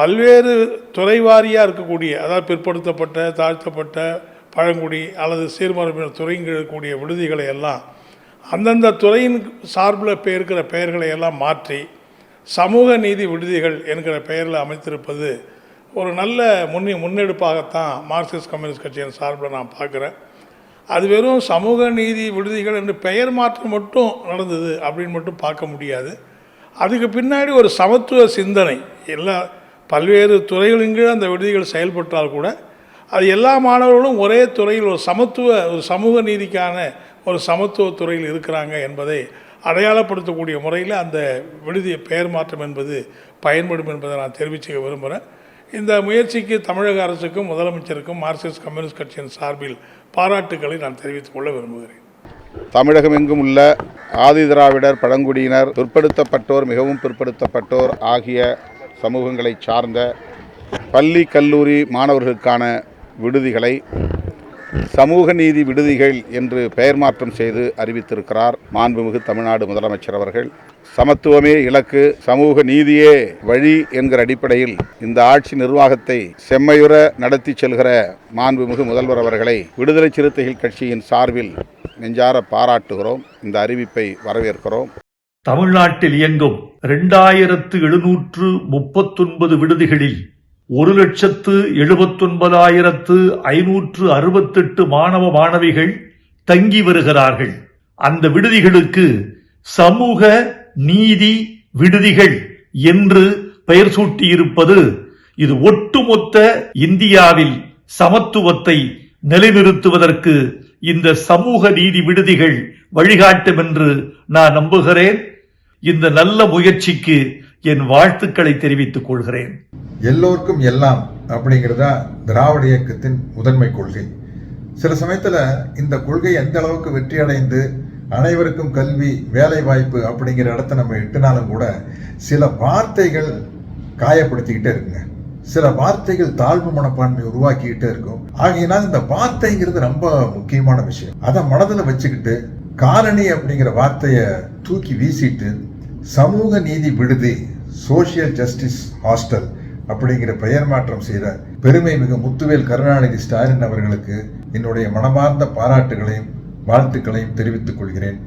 பல்வேறு துறை வாரியாக இருக்கக்கூடிய அதாவது பிற்படுத்தப்பட்ட தாழ்த்தப்பட்ட பழங்குடி அல்லது சீர்மரபினர் துறைங்க இருக்கக்கூடிய விடுதிகளை எல்லாம் அந்தந்த துறையின் சார்பில் இப்போ இருக்கிற பெயர்களை எல்லாம் மாற்றி சமூக நீதி விடுதிகள் என்கிற பெயரில் அமைத்திருப்பது ஒரு நல்ல முன்னே முன்னெடுப்பாகத்தான் மார்க்சிஸ்ட் கம்யூனிஸ்ட் கட்சியின் சார்பில் நான் பார்க்குறேன். அது வெறும் சமூக நீதி விடுதிகள் என்று பெயர் மாற்றம் மட்டும் நடந்தது அப்படின்னு மட்டும் பார்க்க முடியாது. அதுக்கு பின்னாடி ஒரு சமத்துவ சிந்தனை எல்லா பல்வேறு துறைகளின் கீழ் அந்த விடுதிகள் செயல்பட்டால் கூட அது எல்லா மாணவர்களும் ஒரே துறையில் ஒரு சமத்துவ ஒரு சமூக நீதிக்கான ஒரு சமத்துவ துறையில் இருக்கிறாங்க என்பதை அடையாளப்படுத்தக்கூடிய முறையில் அந்த விடுதியை பெயர் மாற்றம் என்பது பயன்படும் என்பதை நான் தெரிவிச்சுக்க விரும்புகிறேன். இந்த முயற்சிக்கு தமிழக அரசுக்கும் முதலமைச்சருக்கும் மார்க்சிஸ்ட் கம்யூனிஸ்ட் கட்சியின் சார்பில் பாராட்டுக்களை நான் தெரிவித்துக் கொள்ள விரும்புகிறேன். தமிழகம் எங்கும் உள்ள ஆதி திராவிடர் பழங்குடியினர் பிற்படுத்தப்பட்டோர் மிகவும் பிற்படுத்தப்பட்டோர் ஆகிய சமூகங்களை சார்ந்த பள்ளி கல்லூரி மாணவர்களுக்கான விடுதிகளை சமூக நீதி விடுதிகள் என்று பெயர் மாற்றம் செய்து அறிவித்திருக்கிறார் மாண்புமிகு தமிழ்நாடு முதலமைச்சர் அவர்கள். சமத்துவமே இலக்கு சமூக நீதியே வழி என்கிற அடிப்படையில் இந்த ஆட்சி நிர்வாகத்தை செம்மையுற நடத்தி செல்கிற மாண்புமிகு முதல்வர் அவர்களை விடுதலை சிறுத்தைகள் கட்சியின் சார்பில் நெஞ்சார பாராட்டுகிறோம். இந்த அறிவிப்பை வரவேற்கிறோம். தமிழ்நாட்டில் இயங்கும் இரண்டாயிரத்து எழுநூற்று முப்பத்தொன்பது விடுதிகளில் ஒரு லட்சத்து எழுபத்தொன்பதாயிரத்து ஐநூற்று அறுபத்தெட்டு மாணவ மாணவிகள் தங்கி வருகிறார்கள். அந்த விடுதிகளுக்கு சமூக நீதி விடுதிகள் என்று பெயர் சூட்டியிருப்பது இது ஒட்டுமொத்த இந்தியாவில் சமத்துவத்தை நிலைநிறுத்துவதற்கு இந்த சமூக நீதி விடுதிகள் வழிகாட்டும் என்று நான் நம்புகிறேன். இந்த நல்ல முயற்சிக்கு என் வாழ்த்துக்களை தெரிவித்துக் கொள்கிறேன். எல்லோருக்கும் எல்லாம் அப்படிங்கிறதா திராவிட இயக்கத்தின் முதன்மை கொள்கை. சில சமயத்தில் இந்த கொள்கை எந்த அளவுக்கு வெற்றி அடைந்து அனைவருக்கும் கல்வி வேலை வாய்ப்பு அப்படிங்கிற இடத்த நம்ம எட்டினாலும் கூட சில வார்த்தைகள் காயப்படுத்திக்கிட்டே இருக்குங்க. சில வார்த்தைகள் தாழ்வு மனப்பான்மை உருவாக்கிக்கிட்டே இருக்கும். ஆகையினால் இந்த வார்த்தைங்கிறது ரொம்ப முக்கியமான விஷயம். அதை மனதில் வச்சுக்கிட்டு காலனி அப்படிங்கிற வார்த்தையை தூக்கி வீசிட்டு சமூக நீதி விடுதி சோஷியல் ஜஸ்டிஸ் ஹாஸ்டல் அப்படிங்கிற பெயர் மாற்றம் செய்த பெருமை மிகு முத்துவேல் கருணாநிதி ஸ்டாலின் அவர்களுக்கு என்னுடைய மனமார்ந்த பாராட்டுகளையும் வாழ்த்துக்களையும் தெரிவித்துக் கொள்கிறேன்.